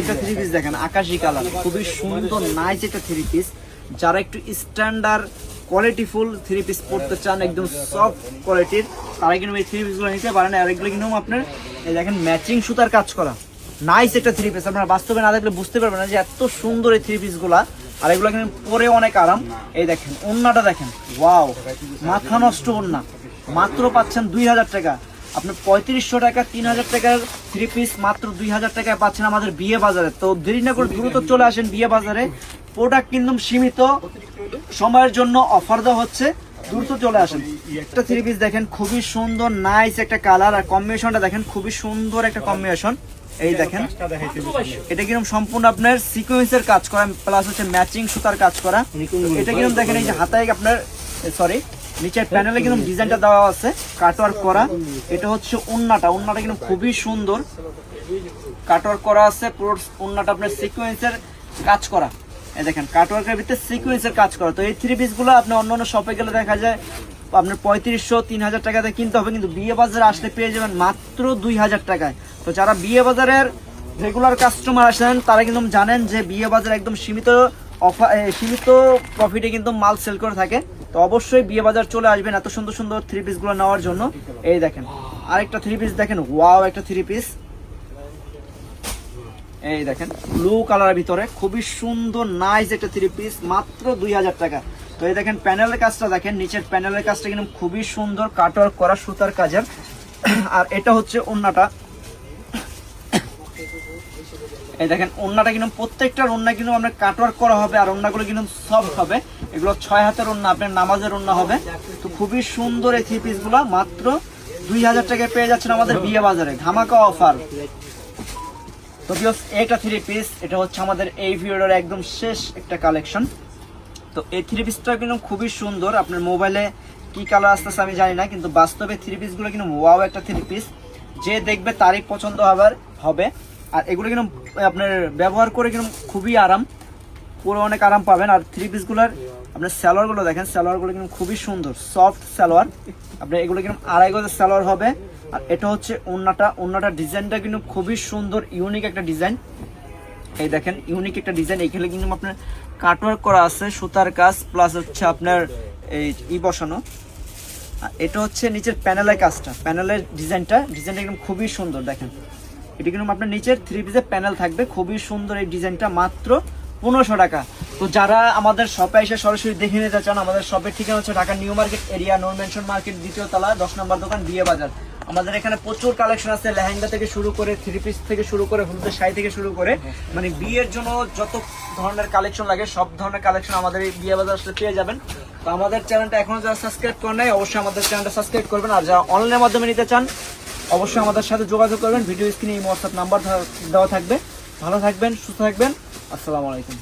একটা দেখেন কালার খুবই সুন্দর একটা যারা একটু standard quality full three piece পড়তে চান, একদম কোয়ালিটির কিন্তু এই নিতে পারেন। কিন্তু এই দেখেন ম্যাচিং সুতার কাজ করা। একটা বাস্তবে না দেখলে বুঝতে পারবেন না যে এত সুন্দর এই থ্রি পিসগুলা আর এগুলো কিন্তু পরে অনেক আরাম। এই দেখেন ওন্নাটা দেখেন ওয়াও মাথা নষ্ট ওন্না মাত্র পাচ্ছেন দুই হাজার টাকা। আপনি পঁয়ত্রিশশো টাকা তিন হাজার টাকার থ্রি পিস মাত্র দুই হাজার টাকায় পাচ্ছেন আমাদের বিয়ে বাজারে। তো দেরি না করে দ্রুত চলে আসেন বিয়ে বাজারে। প্রোডাক্ট কিন্তু সীমিত। সময়ের জন্য অফার দেওয়া হচ্ছে। দ্রুত চলে আসেন। একটা থ্রি পিস দেখেন খুবই সুন্দর নাইস একটা কালার আর কম্বিনেশনটা দেখেন খুবই সুন্দর একটা কম্বিনেশন এই দেখেন এটা কীরকম সম্পূর্ণ আপনার সিকোয়েন্সের কাজ করা প্লাস হচ্ছে ম্যাচিং সুতার কাজ করা। এটা কীরকম দেখেন এই যে হাতায় আপনার সরি নিচের প্যানেলে কিন্তু ডিজাইনটা দেওয়া আছে কাটওয়ার্ক করা। এটা হচ্ছে উন্নাটা। উন্নাটা কিন্তু খুবই সুন্দর। কাটওয়ার্ক করা আছে, পুরো উন্নাটা আপনার সিকোয়েন্সের কাজ করা। এই দেখেন কাটওয়ার্কের ভিতরে সিকোয়েন্সের কাজ করা। তো এই থ্রি পিসগুলো আপনি অন্য অন্য শপে গেলে দেখা যায়, আপনার পঁয়ত্রিশশো তিন হাজার টাকাতে কিনতে হবে, কিন্তু বিয়ে বাজারে আসলে পেয়ে যাবেন মাত্র দুই হাজার টাকায়। তো যারা বিয়ে বাজারের রেগুলার কাস্টমার আসেন, তারা কিন্তু জানেন যে বিয়ে বাজার একদম সীমিত অফার সীমিত প্রফিটে কিন্তু মাল সেল করে থাকে। তো অবশ্যই বিয়ে বাজার চলে আসবেন এত সুন্দর সুন্দর থ্রি পিসগুলো নেওয়ার জন্য। এই দেখেন, আরেকটা থ্রি পিস দেখেন ওয়াও একটা থ্রি পিস এই দেখেন ব্লু কালারের ভিতরে খুবই সুন্দর নাইস একটা থ্রি পিস মাত্র দুই হাজার টাকা। তো এই দেখেন প্যানেলের কাজটা দেখেন, নিচের প্যানেলের কাজটা কিন্তু খুবই সুন্দর কাটওয়ার্ক করা সুতার কাজের। আর এটা হচ্ছে ওন্নাটা। এই দেখেন, ওন্নাটা কিন্তু প্রত্যেকটার ওন্না কিন্তু আপনার কাটওয়ার্ক করা হবে, আর ওন্নাগুলো কিন্তু সফট হবে। এগুলো ছয় হাতের ওন্না আপনার নামাজের ওন্না হবে। তো খুবই সুন্দর এই থ্রি পিসগুলো মাত্র দুই হাজার টাকায় পেয়ে যাচ্ছেন আমাদের বিয়ে বাজারে, ধামাকা অফার তো বিয়স একটা থ্রি পিস এটা হচ্ছে আমাদের এই ভিডিওর একদম শেষ একটা কালেকশন তো এই থ্রি পিসটা কিন্তু খুবই সুন্দর, আপনার মোবাইলে কি কালার আসতেছে আমি জানি না, কিন্তু বাস্তবে থ্রি পিসগুলো কিন্তু ওয়াও একটা থ্রি পিস যে দেখবে তারই পছন্দ হবার, হবে। আর এগুলো কিন্তু, আপনার ব্যবহার করে কিন্তু খুবই আরাম। পুরো অনেক আরাম পাবেন। আর থ্রি পিসগুলোর আপনার স্যালোয়ারগুলো দেখেন স্যালোয়ারগুলো কিন্তু খুবই সুন্দর সফট স্যালোয়ার আপনার এগুলো কিন্তু আড়াই গজের স্যালোয়ার হবে। আর এটা হচ্ছে ওন্নাটা ওন্নাটার ডিজাইনটা কিন্তু খুবই সুন্দর ইউনিক একটা ডিজাইন। এই দেখেন ইউনিক একটা ডিজাইন। এখানে কিন্তু আপনার কাটওয়ার্ক করা আছে, সুতার কাজ প্লাস হচ্ছে আপনার এই ই বসানো। আর এটা হচ্ছে নিচের প্যানেলের কাজটা প্যানেলের ডিজাইনটা। ডিজাইনটা একদম খুবই সুন্দর, দেখেন। এটা কিন্তু আপনার নিচের থ্রি পিসের প্যানেল থাকবে। খুবই সুন্দর এই ডিজাইনটা, মাত্র পনেরোশো টাকা। তো যারা আমাদের শপে এসে সরাসরি দেখে নিতে চান, আমাদের শপের ঠিকানা হচ্ছে ঢাকা নিউ মার্কেট এরিয়া নন মেনশন মার্কেট, দ্বিতীয় তলা, দশ নম্বর দোকান, বিয়ে বাজার। আমাদের এখানে প্রচুর কালেকশন আছে, লেহেঙ্গা থেকে শুরু করে থ্রি পিস থেকে শুরু করে, হলুদের শাড়ি থেকে শুরু করে। মানে বিয়ের জন্য যত ধরনের কালেকশন লাগে, সব ধরনের কালেকশন আমাদের এই বিয়ে বাজার আসলে পেয়ে যাবেন। তো আমাদের চ্যানেলটা এখনও যারা সাবস্ক্রাইব করে নাই, অবশ্যই আমাদের চ্যানেলটা সাবস্ক্রাইব করবেন। আর যারা অনলাইনের মাধ্যমে নিতে চান, অবশ্যই আমাদের সাথে যোগাযোগ করবেন। ভিডিও স্ক্রিনে এই হোয়াটসঅ্যাপ নাম্বার দেওয়া থাকবে। ভালো থাকবেন, সুস্থ থাকবেন। আসসালামু আলাইকুম।